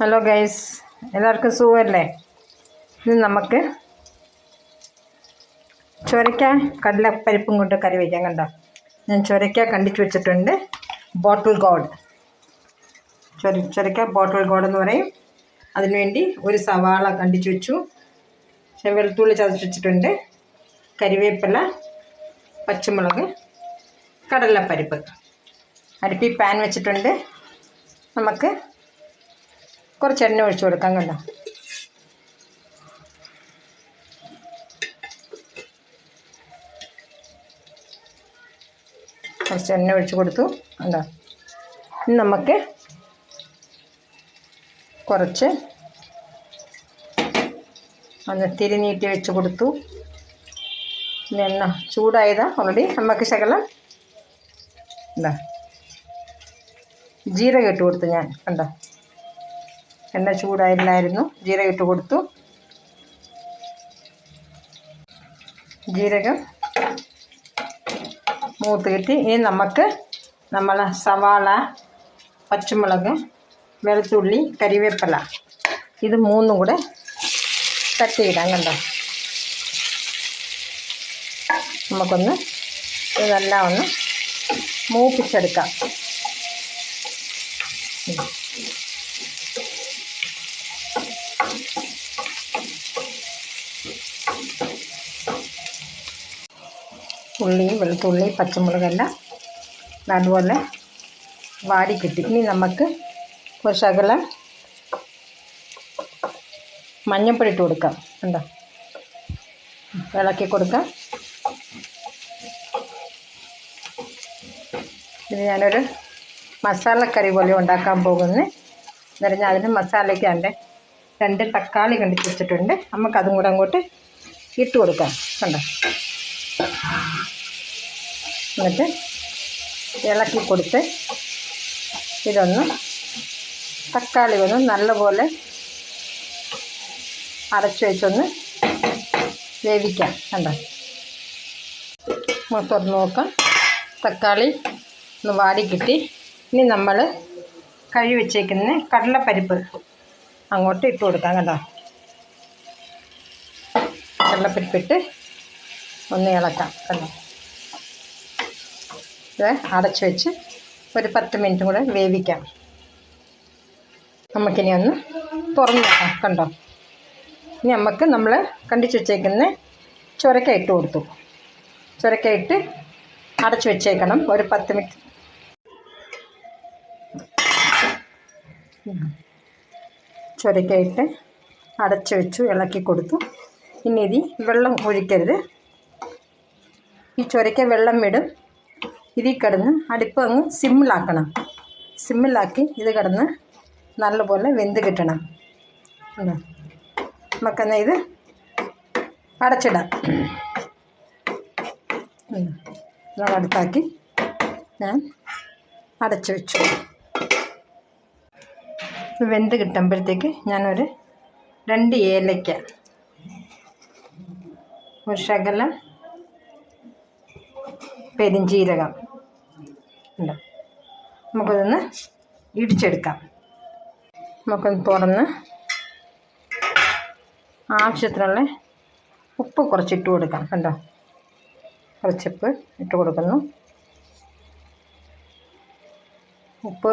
Hello guys എല്ലാവർക്കും സുഖമല്ലേ? ഇത് നമുക്ക് ചൊരയ്ക്ക കടലപ്പരിപ്പും കൊണ്ട് കറി വയ്ക്കാൻ കണ്ടോ? ഞാൻ ചൊരയ്ക്ക കണ്ടിച്ച് വെച്ചിട്ടുണ്ട്. ബോട്ടിൽ ഗോഡ് ചൊര ചൊരയ്ക്ക ബോട്ടിൽ ഗോഡ് എന്ന് പറയും. അതിനുവേണ്ടി ഒരു സവാള കണ്ടിച്ച് വെച്ചു. പക്ഷേ വെളുത്തുള്ളി ചതച്ച് വെച്ചിട്ടുണ്ട്. കരിവേപ്പില പച്ചമുളക് കടലപ്പരിപ്പ്. അടുപ്പിൽ പാൻ വെച്ചിട്ടുണ്ട്. നമുക്ക് കുറച്ച് എണ്ണ ഒഴിച്ചു കൊടുക്കാം കണ്ടോ? കുറച്ച് എണ്ണ ഒഴിച്ചു കൊടുത്തു. ഇനി നമുക്ക് കുറച്ച് ഒന്ന് തിരി നീട്ടി വെച്ച് കൊടുത്തു. എണ്ണ ചൂടായതാ ഓൾറെഡി നമുക്ക് ശകലം എന്താ ജീരകം ഇട്ട് കൊടുത്തു ഞാൻ. കണ്ടോ? എണ്ണ ചൂടായിരുന്നായിരുന്നു ജീരകം ഇട്ട് കൊടുത്തു. ജീരകം മൂത്ത് കിട്ടി. ഇനി നമുക്ക് നമ്മൾ സവാള പച്ചമുളക് വെളുത്തുള്ളി കരിവേപ്പില ഇത് മൂന്നും കൂടെ തട്ടിയിടാം കണ്ടോ? നമുക്കൊന്ന് ഇതെല്ലാം ഒന്ന് മൂപ്പിച്ചെടുക്കാം. ഉള്ളി വെളുത്തുള്ളി പച്ചമുളകെല്ലാം നല്ലപോലെ വാടി കിട്ടി ഇനി നമുക്ക് ഒരു അകലെ മഞ്ഞൾപ്പൊടി ഇട്ട് കൊടുക്കാം. കണ്ടോ? ഇളക്കി കൊടുക്കാം. ഇത് ഞാനൊരു മസാലക്കറി പോലെ ഉണ്ടാക്കാൻ പോകുന്നത് എന്ന് അതിന് മസാലയ്ക്ക് എന്റെ രണ്ട് തക്കാളി കണ്ടിട്ട് വെച്ചിട്ടുണ്ട്. നമുക്കതും കൂടെ അങ്ങോട്ട് ഇട്ട് കൊടുക്കാം. കണ്ടോ? എന്നിട്ട് ഇളക്കി കൊടുത്ത് ഇതൊന്ന് തക്കാളി ഒന്ന് നല്ലപോലെ അടച്ചു വെച്ചൊന്ന് വേവിക്കാം. കണ്ടോ? നമ്മൾ തുറന്ന് നോക്കാം. തക്കാളി ഒന്ന് വാടി കിട്ടി. ഇനി നമ്മൾ കഴുകി വെച്ചേക്കുന്ന കടലപ്പരിപ്പ് അങ്ങോട്ട് ഇട്ട് കൊടുക്കാം. കണ്ടോ? കടലപ്പരിപ്പിട്ട് ഒന്ന് ഇളക്കാം കണ്ടോ? ഇത് അടച്ച് വെച്ച് ഒരു പത്ത് മിനിറ്റും കൂടെ വേവിക്കാം. നമുക്കിനി ഒന്ന് തുറന്ന് നോക്കാം കണ്ടോ? ഇനി നമുക്ക് നമ്മൾ കണ്ടിച്ച് വെച്ചേക്കുന്ന ചുരക്ക ഇട്ട് കൊടുത്തു. ചുരക്ക ഇട്ട് അടച്ച് വെച്ചേക്കണം ഒരു പത്ത് മിനിറ്റ്. ചുരക്ക ഇട്ട് അടച്ച് വെച്ചു ഇളക്കി കൊടുത്തു. ഇനി ഇത് വെള്ളം ഒഴിക്കരുത്. ഈ ചൊരയ്ക്ക വെള്ളം വിടും ഇതിൽ കിടന്ന് അടുപ്പ് അങ്ങ് സിമ്മിലാക്കണം. സിമ്മിലാക്കി ഇത് കിടന്ന് നല്ലപോലെ വെന്ത് കിട്ടണം. നമുക്കെന്നാൽ ഇത് അടച്ചിടാം. അടുത്താക്കി ഞാൻ അടച്ചു വെച്ചു. വെന്ത് കിട്ടുമ്പോഴത്തേക്ക് ഞാനൊരു രണ്ട് ഏലയ്ക്ക ഒരു ശകലം പെരിഞ്ചീരകം ഉണ്ട്? നമുക്കതൊന്ന് ഇടിച്ചെടുക്കാം. നമുക്കൊന്ന് തുറന്ന് ആവശ്യത്തിനുള്ള ഉപ്പ് കുറച്ചിട്ട് കൊടുക്കാം. കണ്ടോ? കുറച്ചുപ്പ് ഇട്ട് കൊടുക്കുന്നു. ഉപ്പ്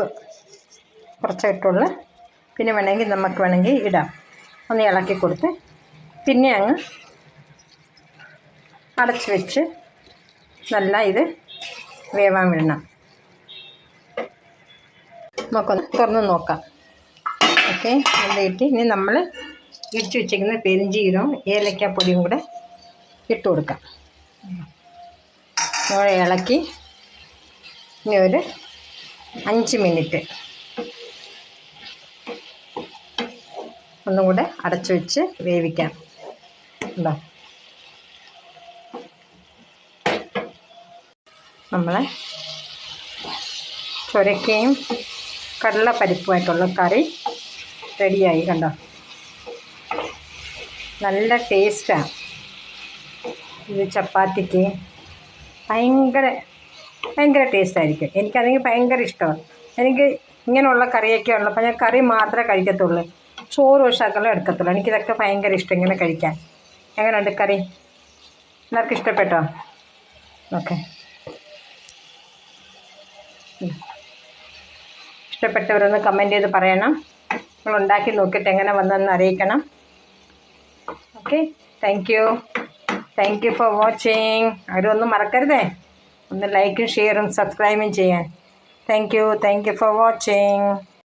കുറച്ചിട്ടുള്ള പിന്നെ വേണമെങ്കിൽ നമുക്ക് വേണമെങ്കിൽ ഇടാം. ഒന്ന് ഇളക്കി കൊടുത്ത് പിന്നെ അങ്ങ് അടച്ച് വെച്ച് നല്ല ഇത് വേവാൻ വിടണം. നമുക്കൊന്ന് തുറന്ന് നോക്കാം. ഓക്കെ നല്ലയിട്ട് ഇനി നമ്മൾ ഇടിച്ച് വെച്ചിരിക്കുന്ന പെരിഞ്ചീരവും ഏലക്കാപ്പൊടിയും കൂടെ ഇട്ട് കൊടുക്കാം. നമ്മളെ ഇളക്കി ഇനി ഒരു അഞ്ച് മിനിറ്റ് ഒന്നും കൂടെ അടച്ചു വെച്ച് വേവിക്കാം. ഉണ്ടോ നമ്മളെ ചുരക്കയും കടലപ്പരിപ്പുമായിട്ടുള്ള കറി റെഡിയായി കണ്ടോ? നല്ല ടേസ്റ്റാണ് ഇത് ചപ്പാത്തിക്ക് ഭയങ്കര ഭയങ്കര ടേസ്റ്റായിരിക്കും എനിക്കതെങ്കിൽ ഭയങ്കര ഇഷ്ടമാണ്. എനിക്ക് ഇങ്ങനെയുള്ള കറിയൊക്കെ ഉള്ളപ്പോൾ ഞാൻ കറി മാത്രമേ കഴിക്കത്തുള്ളൂ. ചോറ് ശകലം എടുക്കത്തുള്ളൂ. എനിക്കിതൊക്കെ ഭയങ്കര ഇഷ്ടം ഇങ്ങനെ കഴിക്കാൻ. എങ്ങനെയുണ്ട് കറി? എല്ലാവർക്കും ഇഷ്ടപ്പെട്ടോ? ഓക്കെ. ഇഷ്ടപ്പെട്ടവരൊന്ന് കമന്റ് ചെയ്ത് പറയണം. നമ്മൾ ഉണ്ടാക്കി നോക്കിയിട്ട് എങ്ങനെ വന്നതെന്ന് അറിയിക്കണം. Okay thank you thank you for watching ആരും ഒന്നും മറക്കരുതേ. ഒന്ന് ലൈക്കും ഷെയറും സബ്സ്ക്രൈബും ചെയ്യാൻ. Thank you thank you for watching